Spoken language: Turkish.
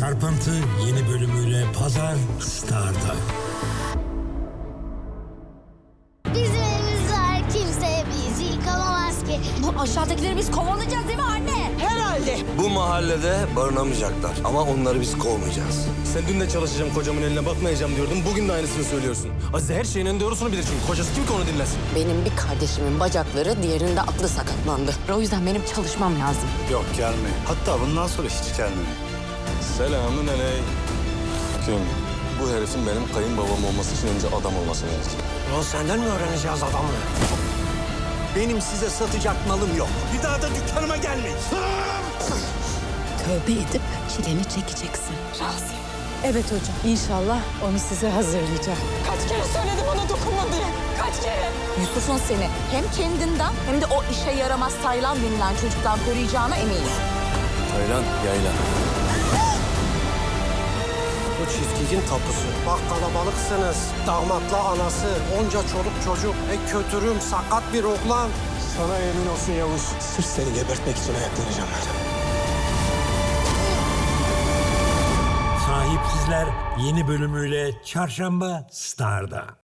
Çarpıntı yeni bölümüyle Pazar Star'da. Bizim evimiz var. Kimse bizi yıkamamaz ki. Bu aşağıdakileri biz kovalayacağız değil mi anne? Herhalde. Bu mahallede barınamayacaklar ama onları biz kovmayacağız. Sen dün de çalışacağım kocamın eline bakmayacağım diyordun. Bugün de aynısını söylüyorsun. Azize her şeyin en doğrusunu bilir çünkü. Kocası kim ki onu dinlesin? Benim bir kardeşimin bacakları, diğerinde aklı sakatlandı. O yüzden benim çalışmam lazım. Yok gelme. Hatta bundan sonra hiç gelme. Selamün aleyküm. Bu herifin benim kayınbabam olması için önce adam olması gerekir. Ulan senden mi öğreneceğiz adamlığı? Benim size satacak malım yok. Bir daha da dükkanıma gelmeyin. Tövbe edip çileni çekeceksin. Razıyım. Evet hocam. İnşallah onu size hazırlayacağım. Kaç kere söyledim ona dokunma diye. Kaç kere? Yusuf'un seni hem kendinden hem de o işe yaramaz Taylan denilen çocuktan koruyacağına eminim. Taylan, yayla. Çiftliğin tapusu. Bak kalabalıksınız. Damatla anası, onca çoluk çocuk. E kötürüm, sakat bir oğlan. Sana emin olsun Yavuz. Sırf seni gebertmek için ayaklanacağım ben. Sahipsizler yeni bölümüyle Çarşamba Star'da.